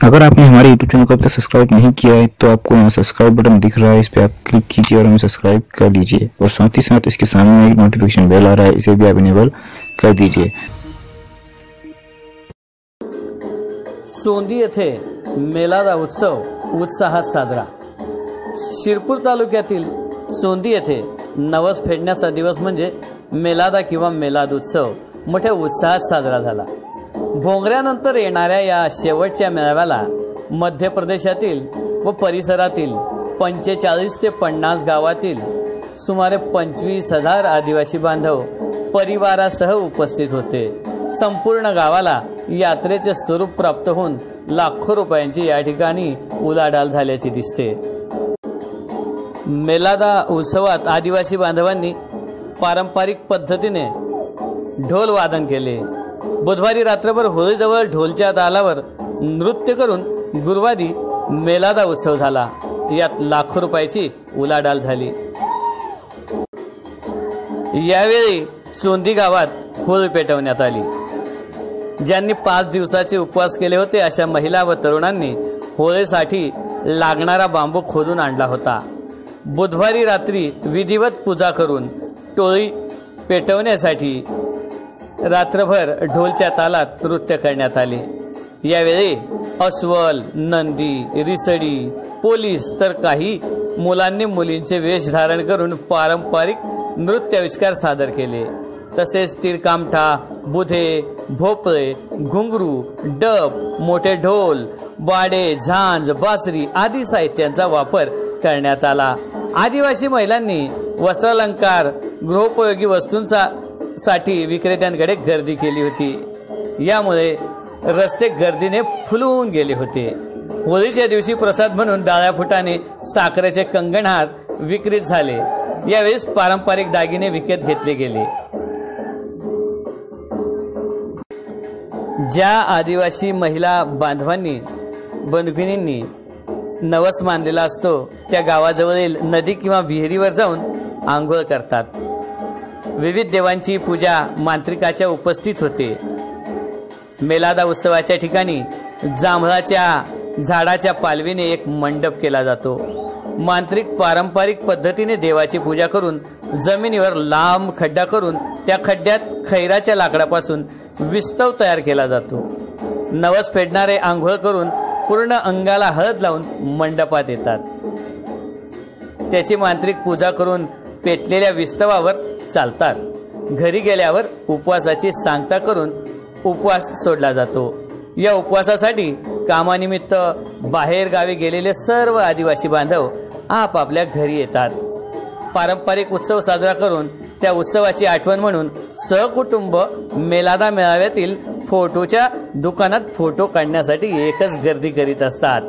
अगर आपने हमारे यूट्यूब चैनल को अब तक सब्सक्राइब नहीं किया है तो आपको यहाँ सब्सक्राइब बटन दिख रहा है, इस पर आप क्लिक कीजिए और हमें सब्सक्राइब कर लीजिए। और साथ ही साथ इसके सामने एक नोटिफिकेशन बेल आ रहा है, इसे भी आप इनेबल कर दीजिए। सोंदी येथे मेलादा उत्सव, उत्साहात साजरा। शिरपूर तालुक्यातील सोंदी येथे नवस फेडण्याचा दिवस म्हणजे मेलादा किंवा मेलाद उत्सव. मोठ्या उत्साहात साजरा भोंगऱ्यानंतर येणाऱ्या या शेवटच्या मेळाव्याला मध्य प्रदेशातील व परिसरातील पंचेचाळीस ते पन्नास गावातील सुमारे पंचवीस हजार आदिवासी बांधव परिवारासह उपस्थित होते. संपूर्ण गावाला यात्रेचे स्वरूप प्राप्त होऊन लाखो रुपयांची या ठिकाणी उलाढाल झाल्याची दिसते. मेलादा उत्सवात आदिवासी बांधवांनी पारंपरिक पद्धतीने ढोल वादन केले. बुधवारी रात्रभर होळीजवळ ढोलच्या दालावर नृत्य करून गुरुवारी मेलादा उत्सव झाला. यात लाखो रुपयाची उलाढाल झाली. यावेळी चोंदी गावात होळी पेटवण्यात आली. ज्यांनी पाच दिवसाचे उपवास केले होते अशा महिला व तरुणांनी होळीसाठी लागणारा बांबू खोदून आणला होता. बुधवारी रात्री विधिवत पूजा करून टोळी पेटवण्यासाठी रात्रभर ढोलच्या तालात नृत्य करण्यात आले. यावेळी अस्वल नंदी रिसडी पोलीस तर काही मुलांनी मुलींचे वेश धारण करून पारंपरिक नृत्याविष्कार सादर केले. तसेच तिरकामठा बुधे भोपळे घुंगरू डब मोठे ढोल बाडे झांज बासरी आदी साहित्यांचा वापर करण्यात आला. आदिवासी महिलांनी वस्त्रालंकार गृहोपयोगी वस्तूंचा साठी विक्रेत्यांकडे गर्दी केली होती. यामुळे रस्ते गर्दीने फुलवून गेले होते. होळीच्या दिवशी प्रसाद म्हणून डाळ्या फुटाने साखरेचे कंगणहार विक्रीत झाले. यावेळेस पारंपरिक दागिने विकत घेतले गेले. ज्या आदिवासी महिला बांधवांनी बंधुगिनींनी नवस मानलेला असतो त्या गावाजवळील नदी किंवा विहिरीवर जाऊन आंघोळ करतात. विविध देवांची पूजा मांत्रिकाच्या उपस्थित होते. मेलादा उत्सवाच्या ठिकाणी जांभळाच्या झाडाच्या पालवीने एक मंडप केला जातो. मांत्रिक पारंपरिक पद्धतीने देवाची पूजा करून जमिनीवर लांब खड्डा करून त्या खड्ड्यात खैराच्या लाकडापासून विस्तव तयार केला जातो. नवस फेडणारे आंघोळ करून पूर्ण अंगाला हळद लावून मंडपात येतात. त्याची मांत्रिक पूजा करून पेटलेल्या विस्तवावर चालतात. घरी गेल्यावर उपवासाची सांगता करून उपवास सोडला जातो. या उपवासासाठी कामानिमित्त बाहेर गावी गेलेले सर्व आदिवासी बांधव आपापल्या घरी येतात. पारंपरिक उत्सव साजरा करून त्या उत्सवाची आठवण म्हणून सहकुटुंब मेलादा मेळाव्यातील फोटोच्या दुकानात फोटो काढण्यासाठी एकच गर्दी करीत असतात.